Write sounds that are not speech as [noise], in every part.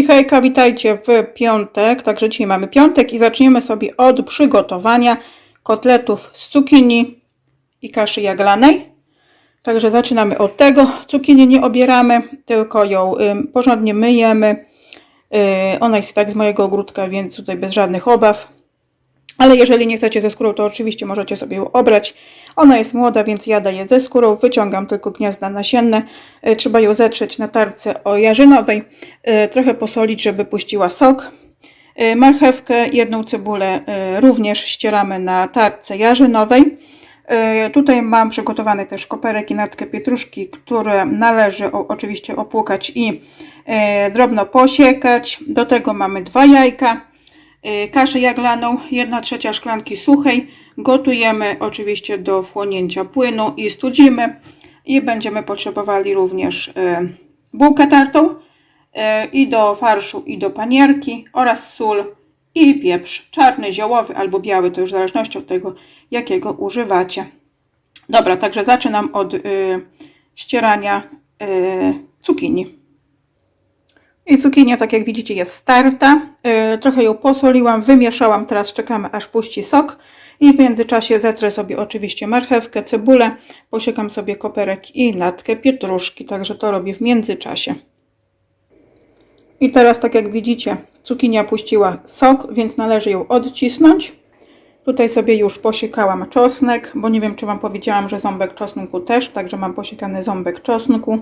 I witajcie w piątek. Także dzisiaj mamy piątek i zaczniemy sobie od przygotowania kotletów z cukinii i kaszy jaglanej. Także zaczynamy od tego. Cukinii nie obieramy, tylko ją porządnie myjemy. Yy, ona jest tak z mojego ogródka, więc tutaj bez żadnych obaw. Ale jeżeli nie chcecie ze skórą, to oczywiście możecie sobie ją obrać. Ona jest młoda, więc ja daję ze skórą. Wyciągam tylko gniazda nasienne. E, Trzeba ją zetrzeć na tarce o jarzynowej. E, Trochę posolić, żeby puściła sok. E, Marchewkę, jedną cebulę również ścieramy na tarce jarzynowej. Tutaj mam przygotowany też koperek i natkę pietruszki, które należy oczywiście opłukać i drobno posiekać. Do tego mamy dwa jajka, kaszę jaglaną, 1 trzecia szklanki suchej. Gotujemy oczywiście do wchłonięcia płynu i studzimy. I będziemy potrzebowali również y, bułkę tartą y, i do farszu i do panierki oraz sól i pieprz czarny, ziołowy albo biały, to już w zależności od tego jakiego używacie. Dobra, także zaczynam od y, ścierania y, cukinii. I cukinia, tak jak widzicie, jest starta. Yy, trochę ją posoliłam, wymieszałam. Teraz czekamy, aż puści sok. I w międzyczasie zetrę sobie oczywiście marchewkę, cebulę, posiekam sobie koperek i natkę pietruszki. Także to robię w międzyczasie. I teraz, tak jak widzicie, cukinia puściła sok, więc należy ją odcisnąć. Tutaj sobie już posiekałam czosnek, bo nie wiem, czy Wam powiedziałam, że ząbek czosnku też, także mam posiekany ząbek czosnku,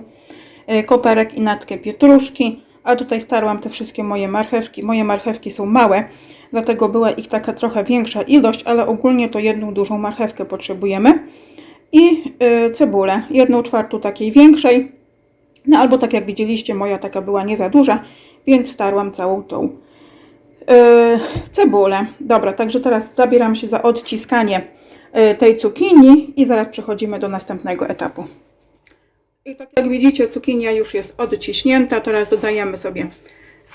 yy, koperek i natkę pietruszki. A tutaj starłam te wszystkie moje marchewki. Moje marchewki są małe, dlatego była ich taka trochę większa ilość, ale ogólnie to jedną dużą marchewkę potrzebujemy. I y, cebulę, jedną czwartą takiej większej. No albo tak jak widzieliście, moja taka była nie za duża, więc starłam całą tą y, cebulę. Dobra, także teraz zabieram się za odciskanie y, tej cukinii i zaraz przechodzimy do następnego etapu. I tak jak widzicie, cukinia już jest odciśnięta. Teraz dodajemy sobie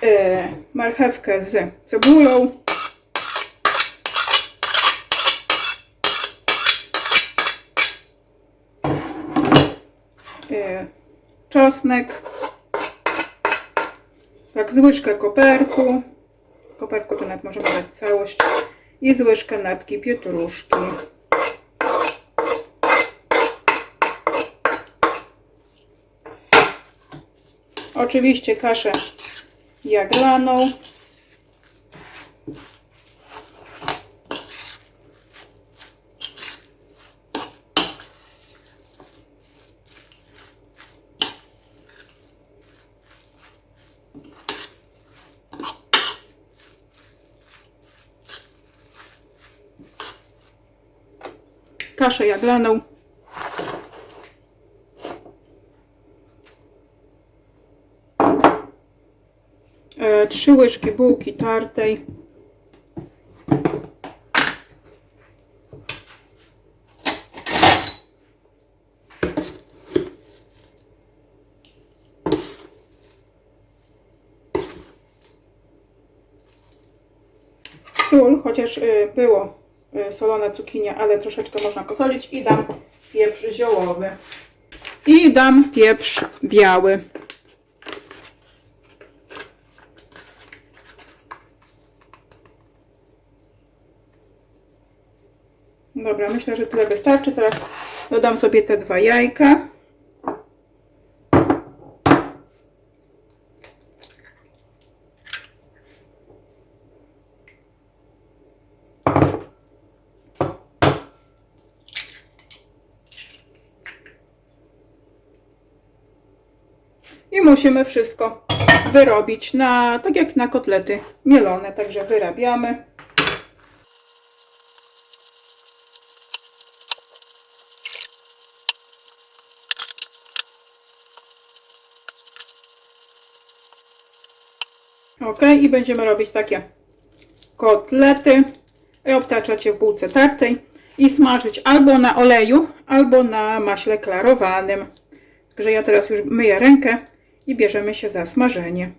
e, marchewkę z cebulą. E, czosnek. Tak, z łyżkę koperku. Koperku to nawet możemy dać całość. I z łyżkę natki pietruszki. Oczywiście kaszę jaglaną. Kaszę jaglaną. e, trzy łyżki bułki tartej. Sól, chociaż y, było y, solone cukinie, ale troszeczkę można posolić i dam pieprz ziołowy. I dam pieprz biały. Dobra, myślę, że tyle wystarczy. Teraz dodam sobie te dwa jajka. I musimy wszystko wyrobić na, tak jak na kotlety mielone, także wyrabiamy. Ok, i będziemy robić takie kotlety. I obtaczać je w bułce tartej i smażyć albo na oleju, albo na maśle klarowanym. Także ja teraz już myję rękę i bierzemy się za smażenie.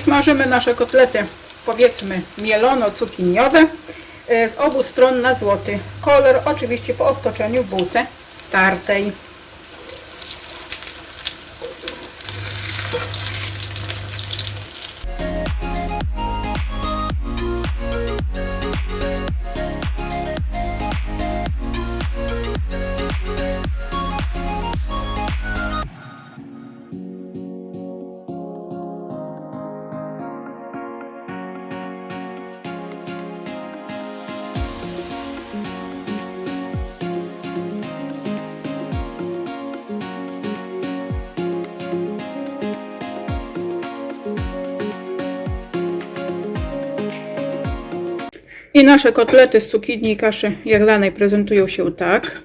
Smażymy nasze kotlety, powiedzmy mielono-cukiniowe e, z obu stron na złoty kolor, oczywiście po obtoczeniu w bułce tartej. I nasze kotlety z cukinii i kaszy jaglanej prezentują się tak.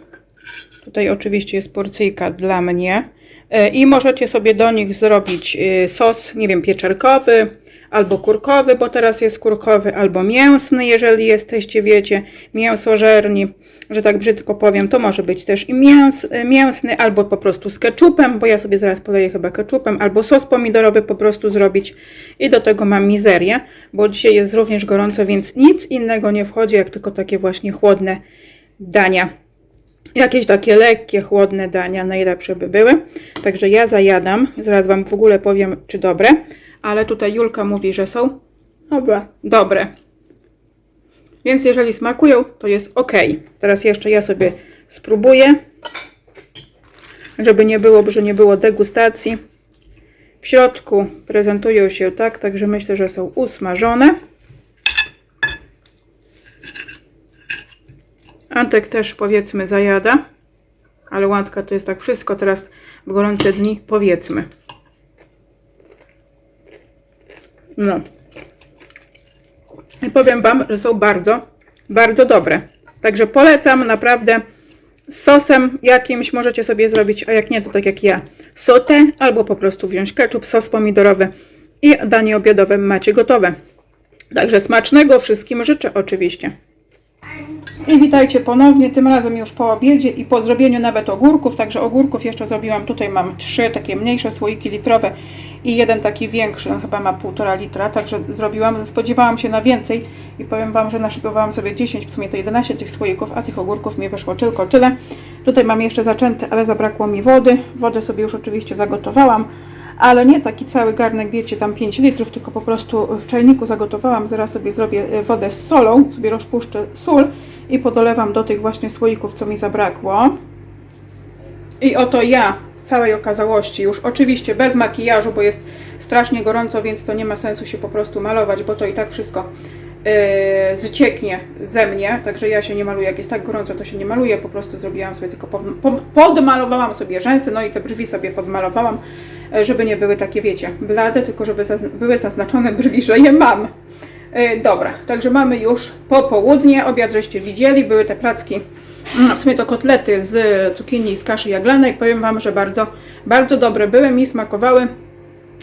Tutaj oczywiście jest porcyjka dla mnie. E, I możecie sobie do nich zrobić e, sos, nie wiem, pieczarkowy albo kurkowy, bo teraz jest kurkowy, albo mięsny, jeżeli jesteście, wiecie, mięsożerni, że tak brzydko powiem, to może być też i mięs, e, mięsny, albo po prostu z keczupem, bo ja sobie zaraz poleję chyba keczupem, albo sos pomidorowy po prostu zrobić i do tego mam mizerię, bo dzisiaj jest również gorąco, więc nic innego nie wchodzi, jak tylko takie właśnie chłodne dania. Jakieś takie lekkie, chłodne dania najlepsze by były. Także ja zajadam. Zaraz Wam w ogóle powiem, czy dobre. Ale tutaj Julka mówi, że są dobre. Więc jeżeli smakują, to jest ok. Teraz jeszcze ja sobie spróbuję. Żeby nie było, że nie było degustacji. W środku prezentują się tak, także myślę, że są usmażone. Antek też powiedzmy zajada, ale łatka to jest tak wszystko teraz w gorące dni powiedzmy. No. I powiem Wam, że są bardzo, bardzo dobre. Także polecam naprawdę sosem jakimś możecie sobie zrobić, a jak nie to tak jak ja, sotę albo po prostu wziąć ketchup, sos pomidorowy i danie obiadowe macie gotowe. Także smacznego wszystkim życzę oczywiście. I witajcie ponownie, tym razem już po obiedzie i po zrobieniu nawet ogórków, także ogórków jeszcze zrobiłam, tutaj mam trzy takie mniejsze słoiki litrowe i jeden taki większy, on chyba ma półtora litra, także zrobiłam, spodziewałam się na więcej i powiem Wam, że naszykowałam sobie 10, w sumie to 11 tych słoików, a tych ogórków mi wyszło tylko tyle. Tutaj mam jeszcze zaczęty, ale zabrakło mi wody, wodę sobie już oczywiście zagotowałam, ale nie taki cały garnek, wiecie, tam 5 litrów, tylko po prostu w czajniku zagotowałam. Zaraz sobie zrobię e, wodę z solą, sobie rozpuszczę sól i podolewam do tych właśnie słoików, co mi zabrakło. I oto ja całej okazałości, już oczywiście bez makijażu, bo jest strasznie gorąco, więc to nie ma sensu się po prostu malować, bo to i tak wszystko yy, zcieknie ze mnie, także ja się nie maluję, jak jest tak gorąco, to się nie maluję, po prostu zrobiłam sobie tylko, pod, pod, podmalowałam sobie rzęsy, no i te brwi sobie podmalowałam, e, żeby nie były takie, wiecie, blade, tylko żeby zazn były zaznaczone brwi, że je mam. Yy, dobra, także mamy już popołudnie, obiad żeście widzieli, były te placki, w sumie to kotlety z cukinii z kaszy jaglanej, powiem Wam, że bardzo, bardzo dobre były, mi smakowały,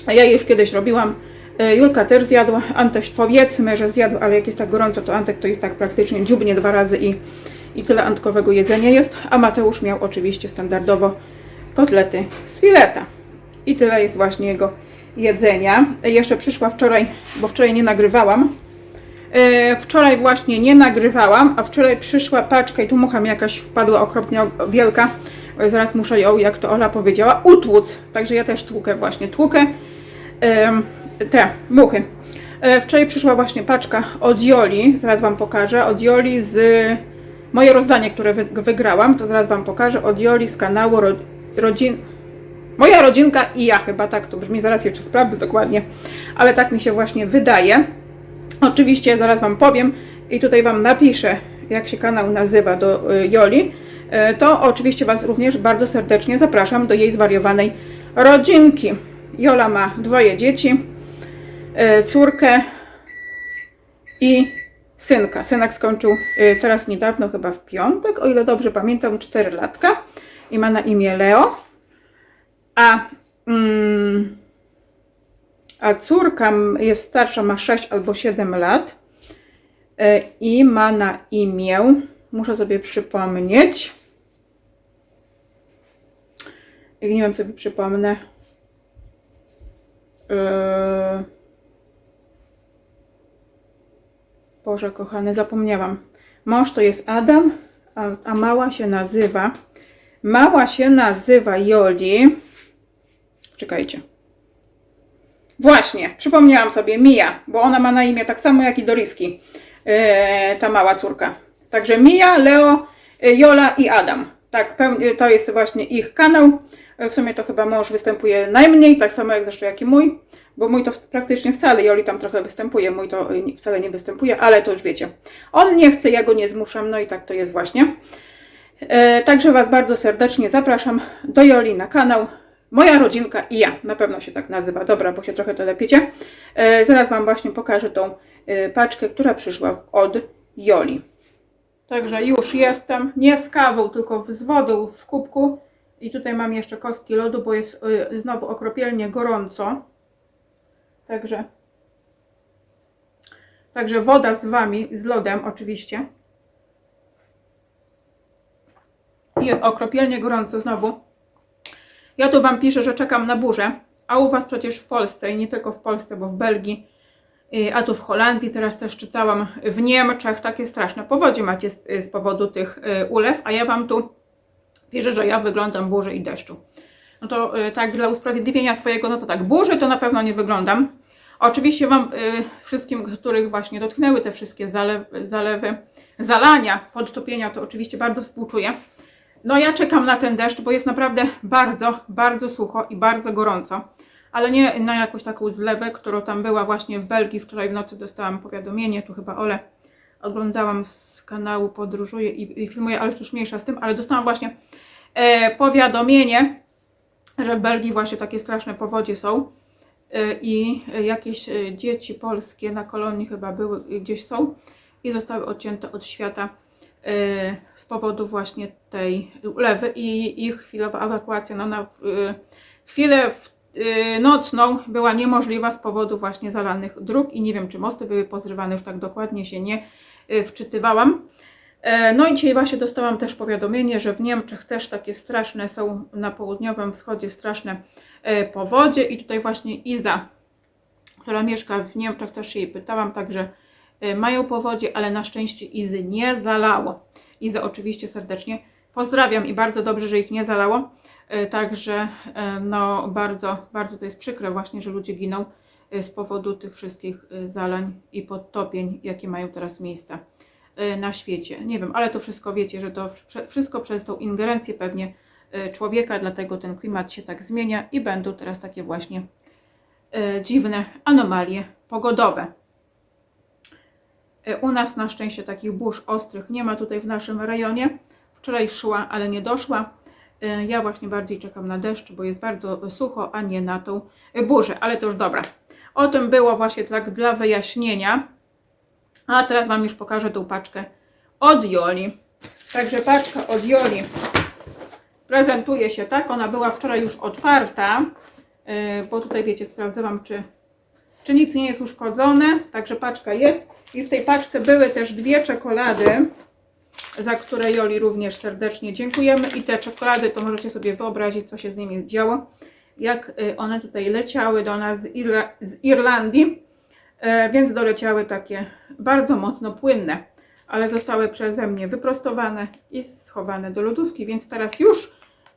ja je już kiedyś robiłam, E, Julka też zjadła, Antek powiedzmy, że zjadł, ale jak jest tak gorąco, to Antek to i tak praktycznie dziubnie dwa razy i, i tyle antkowego jedzenia jest. A Mateusz miał oczywiście standardowo kotlety z fileta. I tyle jest właśnie jego jedzenia. E, Jeszcze przyszła wczoraj, bo wczoraj nie nagrywałam. E, Wczoraj właśnie nie nagrywałam, a wczoraj przyszła paczka i tu mucha mi jakaś wpadła okropnie wielka. Oj, Zaraz muszę ją, jak to Ola powiedziała, utłuc. Także ja też tłukę właśnie, tłukę te muchy. E, Wczoraj przyszła właśnie paczka od Joli, zaraz Wam pokażę, od Joli z moje rozdanie, które wy, wygrałam, to zaraz Wam pokażę, od Joli z kanału ro, rodzin, Moja rodzinka i ja chyba tak to brzmi, zaraz jeszcze sprawdzę dokładnie, ale tak mi się właśnie wydaje. [laughs] Oczywiście zaraz Wam powiem i tutaj Wam napiszę, jak się kanał nazywa do y, Joli. Y, To oczywiście Was również bardzo serdecznie zapraszam do jej zwariowanej rodzinki. Jola ma dwoje dzieci, y, córkę i synka. Synek skończył teraz niedawno, chyba w piątek, o ile dobrze pamiętam, 4 latka i ma na imię Leo. A, mm, a córka jest starsza, ma 6 albo 7 lat y, i ma na imię, muszę sobie przypomnieć, jak nie wiem sobie przypomnę, yy, Boże kochany, zapomniałam. Mąż to jest Adam, a, a mała się nazywa. Mała się nazywa Joli. Czekajcie. Właśnie, przypomniałam sobie Mia, bo ona ma na imię tak samo jak i Doriski, e, ta mała córka. Także Mia, Leo, e, Jola i Adam. Tak, peł- to jest właśnie ich kanał. E, W sumie to chyba mąż występuje najmniej, tak samo jak zresztą jak i mój, bo mój to praktycznie wcale, Joli tam trochę występuje, mój to wcale nie występuje, ale to już wiecie. On nie chce, ja go nie zmuszam, no i tak to jest właśnie. Także Was bardzo serdecznie zapraszam do Joli na kanał. Moja rodzinka i ja. Na pewno się tak nazywa. Dobra, bo się trochę telepiecie. E, Zaraz Wam właśnie pokażę tą e, paczkę, która przyszła od Joli. Także już jestem. Nie z kawą, tylko z wodą w kubku. I tutaj mam jeszcze kostki lodu, bo jest e, znowu okropielnie gorąco. Także Także woda z Wami, z lodem oczywiście. Jest okropielnie gorąco znowu. Ja tu Wam piszę, że czekam na burzę, a u Was przecież w Polsce i nie tylko w Polsce, bo w Belgii, y, a tu w Holandii teraz też czytałam, w Niemczech takie straszne powodzie macie z, z powodu tych y, ulew, a ja Wam tu piszę, że ja wyglądam burzy i deszczu. No to y, tak dla usprawiedliwienia swojego, no to tak, burzy to na pewno nie wyglądam. Oczywiście Wam y, wszystkim, których właśnie dotknęły te wszystkie zalew, zalewy, zalania, podtopienia, to oczywiście bardzo współczuję. No ja czekam na ten deszcz, bo jest naprawdę bardzo, bardzo sucho i bardzo gorąco. Ale nie na jakąś taką zlewę, którą tam była właśnie w Belgii. Wczoraj w nocy dostałam powiadomienie, tu chyba Ole oglądałam z kanału Podróżuję i, i filmuję, ale już mniejsza z tym, ale dostałam właśnie e, powiadomienie, że w Belgii właśnie takie straszne powodzie są e, i jakieś e, dzieci polskie na kolonii chyba były, gdzieś są i zostały odcięte od świata z powodu właśnie tej ulewy i ich chwilowa ewakuacja no, na e, chwilę e, nocną była niemożliwa z powodu właśnie zalanych dróg i nie wiem czy mosty były pozrywane, już tak dokładnie się nie wczytywałam. No i dzisiaj właśnie dostałam też powiadomienie, że w Niemczech też takie straszne są na południowym wschodzie straszne powodzie i tutaj właśnie Iza, która mieszka w Niemczech, też jej pytałam, także mają powodzie, ale na szczęście Izy nie zalało. Izę oczywiście serdecznie pozdrawiam i bardzo dobrze, że ich nie zalało. E, Także e, no bardzo, bardzo to jest przykre właśnie, że ludzie giną z powodu tych wszystkich zalań i podtopień, jakie mają teraz miejsca na świecie. Nie wiem, ale to wszystko wiecie, że to wszystko przez tą ingerencję pewnie człowieka, dlatego ten klimat się tak zmienia i będą teraz takie właśnie dziwne anomalie pogodowe. E, U nas na szczęście takich burz ostrych nie ma tutaj w naszym rejonie. Wczoraj szła, ale nie doszła. E, Ja właśnie bardziej czekam na deszcz, bo jest bardzo sucho, a nie na tą burzę, ale to już dobra. O tym było właśnie tak dla wyjaśnienia. A teraz Wam już pokażę tą paczkę od Joli. Także paczka od Joli prezentuje się tak. Ona była wczoraj już otwarta, yy, bo tutaj wiecie, sprawdzałam, czy, czy nic nie jest uszkodzone. Także paczka jest. I w tej paczce były też dwie czekolady, za które Joli również serdecznie dziękujemy. I te czekolady to możecie sobie wyobrazić, co się z nimi działo. Jak y, one tutaj leciały do nas z, Irla- z Irlandii. E, więc doleciały takie bardzo mocno płynne, ale zostały przeze mnie wyprostowane i schowane do lodówki, więc teraz już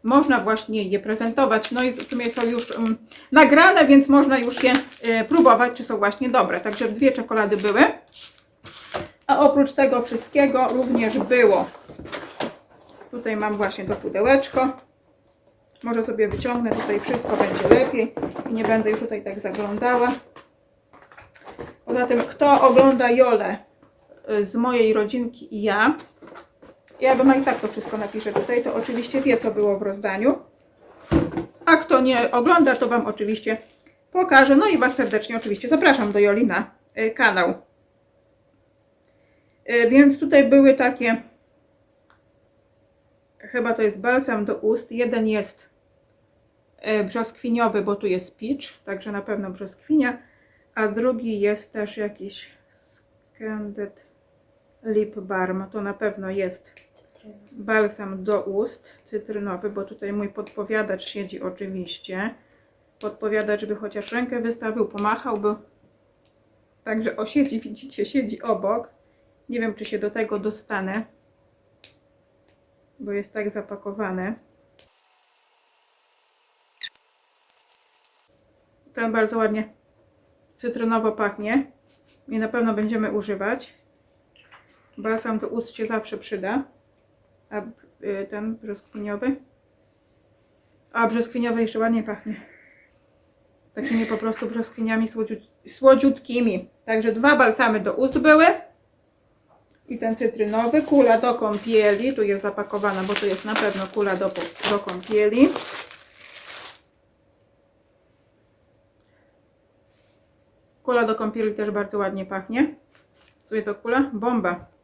można właśnie je prezentować. No i w sumie są już um, nagrane, więc można już je e, próbować, czy są właśnie dobre. Także dwie czekolady były. A oprócz tego wszystkiego również było. Tutaj mam właśnie to pudełeczko. Może sobie wyciągnę tutaj wszystko, będzie lepiej i nie będę już tutaj tak zaglądała. Poza tym, kto ogląda Jolę y, z mojej rodzinki i ja, ja bym i tak to wszystko napiszę tutaj, to oczywiście wie, co było w rozdaniu. A kto nie ogląda, to Wam oczywiście pokażę. No i Was serdecznie oczywiście zapraszam do Joli na y, kanał. Y, Więc tutaj były takie, chyba to jest balsam do ust. Jeden jest y, brzoskwiniowy, bo tu jest peach, także na pewno brzoskwinia a drugi jest też jakiś Scanded Lip Balm. To na pewno jest balsam do ust cytrynowy, bo tutaj mój podpowiadacz siedzi oczywiście. Podpowiadacz by chociaż rękę wystawił, pomachałby. Także o siedzi, widzicie, siedzi obok. Nie wiem, czy się do tego dostanę, bo jest tak zapakowane. Ten bardzo ładnie cytrynowo pachnie i na pewno będziemy używać. Balsam do ust się zawsze przyda. A y, ten brzoskwiniowy? A brzoskwiniowy jeszcze ładnie pachnie. Takimi po prostu brzoskwiniami słodziut, słodziutkimi. Także dwa balsamy do ust były. I ten cytrynowy, kula do kąpieli. Tu jest zapakowana, bo tu jest na pewno kula do, do kąpieli. Kula do kąpieli też bardzo ładnie pachnie. Co to kula? Bomba.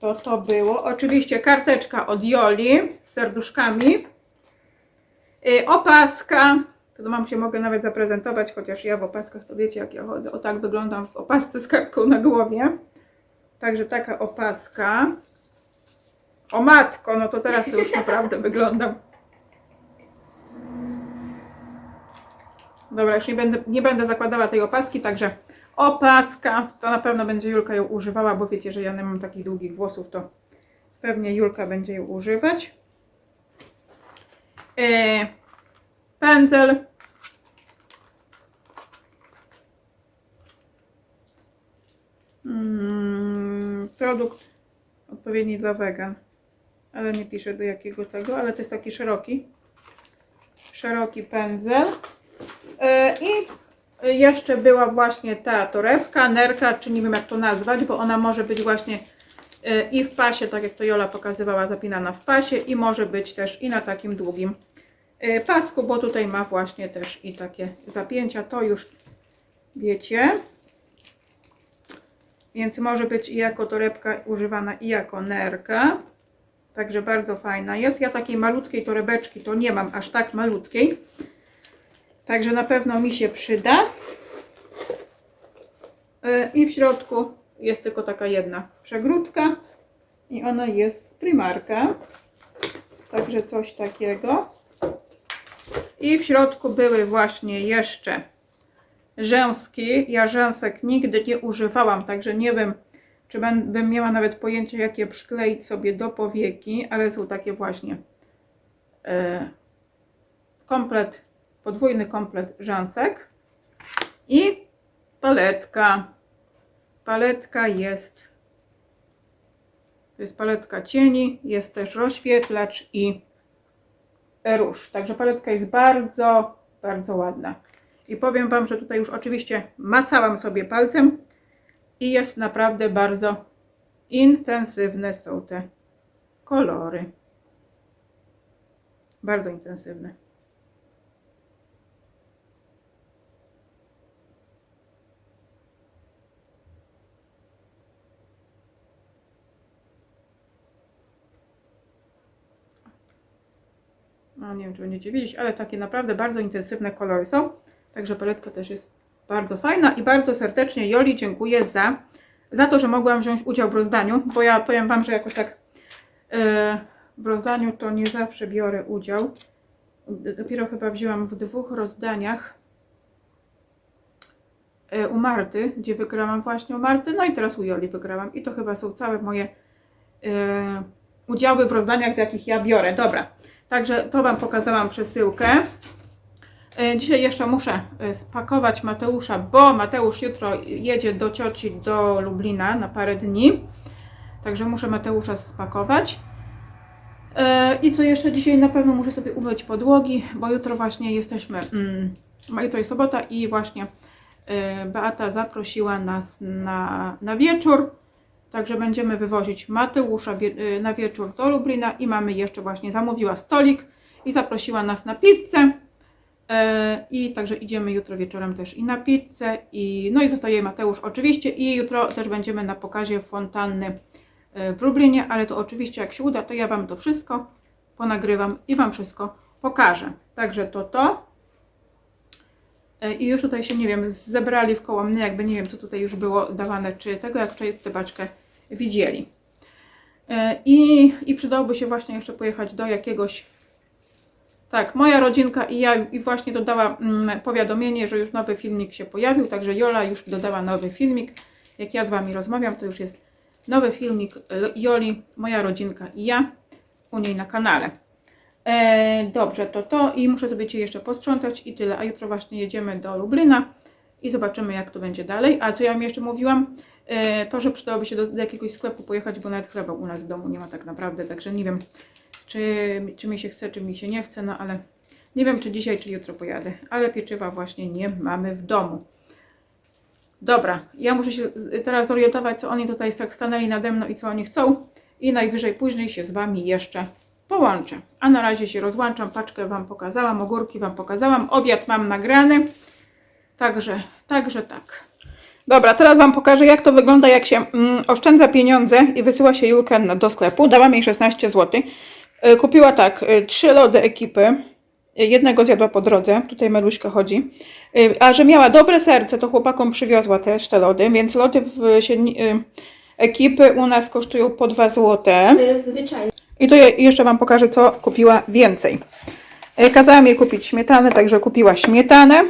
To to było. Oczywiście karteczka od Joli z serduszkami. Yy, opaska. To mam się mogę nawet zaprezentować, chociaż ja w opaskach to wiecie jak ja chodzę. O tak wyglądam w opasce z kartką na głowie. Także taka opaska. O matko, no to teraz to już naprawdę wyglądam. Dobra, już nie będę, nie będę zakładała tej opaski, także opaska, to na pewno będzie Julka ją używała, bo wiecie, że ja nie mam takich długich włosów, to pewnie Julka będzie ją używać. E, pędzel. Mm, produkt odpowiedni dla wegan, ale nie piszę do jakiego tego, ale to jest taki szeroki, szeroki pędzel. E, I jeszcze była właśnie ta torebka, nerka, czy nie wiem jak to nazwać, bo ona może być właśnie e, i w pasie, tak jak to Jola pokazywała, zapinana w pasie i może być też i na takim długim e, pasku, bo tutaj ma właśnie też i takie zapięcia, to już wiecie. Więc może być i jako torebka używana i jako nerka. Także bardzo fajna jest. Ja takiej malutkiej torebeczki to nie mam, aż tak malutkiej. Także na pewno mi się przyda. Yy, I w środku jest tylko taka jedna przegródka. I ona jest z Primarka. Także coś takiego. I w środku były właśnie jeszcze rzęski. Ja rzęsek nigdy nie używałam, także nie wiem, czy bym miała nawet pojęcie, jak je przykleić sobie do powieki, ale są takie właśnie yy, komplet podwójny komplet rzęsek i paletka. Paletka jest, to jest paletka cieni, jest też rozświetlacz i róż. Także paletka jest bardzo, bardzo ładna. I powiem Wam, że tutaj już oczywiście macałam sobie palcem i jest naprawdę bardzo intensywne są te kolory. Bardzo intensywne. Nie wiem, czy będziecie widzieć, ale takie naprawdę bardzo intensywne kolory są. Także paletka też jest bardzo fajna i bardzo serdecznie Joli dziękuję za, za to, że mogłam wziąć udział w rozdaniu, bo ja powiem Wam, że jakoś tak yy, w rozdaniu to nie zawsze biorę udział. Dopiero chyba wzięłam w dwóch rozdaniach yy, u Marty, gdzie wygrałam właśnie u Marty, no i teraz u Joli wygrałam i to chyba są całe moje yy, udziały w rozdaniach, w jakich ja biorę. Dobra, Także to Wam pokazałam przesyłkę. E, Dzisiaj jeszcze muszę e, spakować Mateusza, bo Mateusz jutro jedzie do cioci do Lublina na parę dni. Także muszę Mateusza spakować. E, I co jeszcze dzisiaj na pewno muszę sobie umyć podłogi, bo jutro właśnie jesteśmy, mm, jutro jest sobota i właśnie Beata zaprosiła nas na, na wieczór. Także będziemy wywozić Mateusza y, na wieczór do Lublina i mamy jeszcze właśnie zamówiła stolik i zaprosiła nas na pizzę. E, I także idziemy jutro wieczorem też i na pizzę. I, no i zostaje Mateusz oczywiście. I jutro też będziemy na pokazie fontanny e, w Lublinie, ale to oczywiście jak się uda, to ja Wam to wszystko ponagrywam i Wam wszystko pokażę. Także to to. E, I już tutaj się, nie wiem, zebrali w koło mnie, jakby nie wiem, co tutaj już było dawane, czy tego, jak wczoraj tę paczkę widzieli. E, I, I przydałoby się właśnie jeszcze pojechać do jakiegoś Tak, moja rodzinka i ja i właśnie dodała mm, powiadomienie, że już nowy filmik się pojawił, także Jola już dodała nowy filmik. Jak ja z Wami rozmawiam, to już jest nowy filmik L- Joli, moja rodzinka i ja u niej na kanale. E, dobrze, to to i muszę sobie Cię jeszcze posprzątać i tyle. A jutro właśnie jedziemy do Lublina i zobaczymy jak to będzie dalej. A co ja mi jeszcze mówiłam? E, to, że przydałoby się do, do jakiegoś sklepu pojechać, bo nawet chleba u nas w domu nie ma tak naprawdę, także nie wiem czy, czy mi się chce, czy mi się nie chce, no ale nie wiem czy dzisiaj, czy jutro pojadę. Ale pieczywa właśnie nie mamy w domu. Dobra, ja muszę się teraz zorientować, co oni tutaj tak stanęli nade mną i co oni chcą. I najwyżej później się z Wami jeszcze połączę. A na razie się rozłączam. Paczkę Wam pokazałam, ogórki Wam pokazałam. Obiad mam nagrany. Także, także tak. Dobra, teraz Wam pokażę, jak to wygląda, jak się mm, oszczędza pieniądze i wysyła się Julkę do sklepu. Dałam jej 16 zł. Y, Kupiła tak, y, trzy lody ekipy. Y, Jednego zjadła po drodze, tutaj Meluśka chodzi. A że miała dobre serce, to chłopakom przywiozła też te lody, więc lody w ekipy u nas kosztują po 2 zł. To jest. I je- jeszcze Wam pokażę, co kupiła więcej. Y, Kazałam jej kupić śmietanę, także kupiła śmietanę.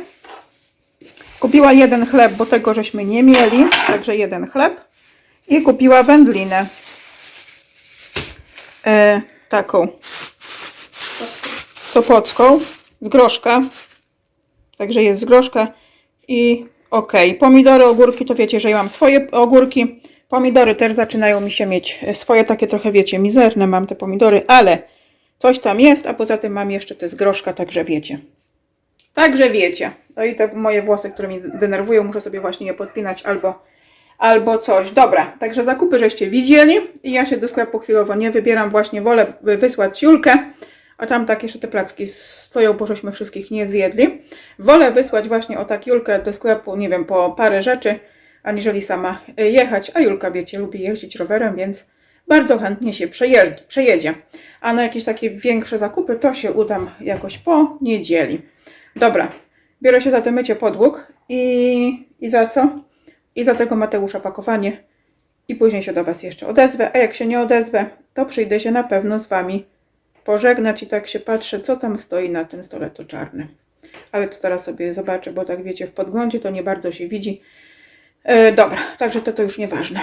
Kupiła jeden chleb, bo tego żeśmy nie mieli, także jeden chleb. I kupiła wędlinę. E, taką sopocką z groszka. Także jest z groszka i ok. Pomidory, ogórki, to wiecie, że ja mam swoje ogórki. Pomidory też zaczynają mi się mieć e, swoje takie trochę, wiecie, mizerne mam te pomidory, ale coś tam jest, a poza tym mam jeszcze te z groszka, także wiecie. Także wiecie. No i te moje włosy, które mnie denerwują, muszę sobie właśnie je podpinać albo, albo coś. Dobra, także zakupy żeście widzieli i ja się do sklepu chwilowo nie wybieram, właśnie wolę wy- wysłać Julkę, a tam tak jeszcze te placki stoją, bo żeśmy wszystkich nie zjedli. Wolę wysłać właśnie o tak Julkę do sklepu, nie wiem, po parę rzeczy, aniżeli sama y, jechać, a Julka, wiecie, lubi jeździć rowerem, więc bardzo chętnie się przejedzie. A na jakieś takie większe zakupy to się udam jakoś po niedzieli. Dobra, biorę się za te mycie podłóg i, i za co? I za tego Mateusza pakowanie. I później się do Was jeszcze odezwę, a jak się nie odezwę, to przyjdę się na pewno z Wami pożegnać i tak się patrzę, co tam stoi na tym stole to czarnym. Ale to zaraz sobie zobaczę, bo tak wiecie, w podglądzie to nie bardzo się widzi. E, dobra, także to to już nieważne.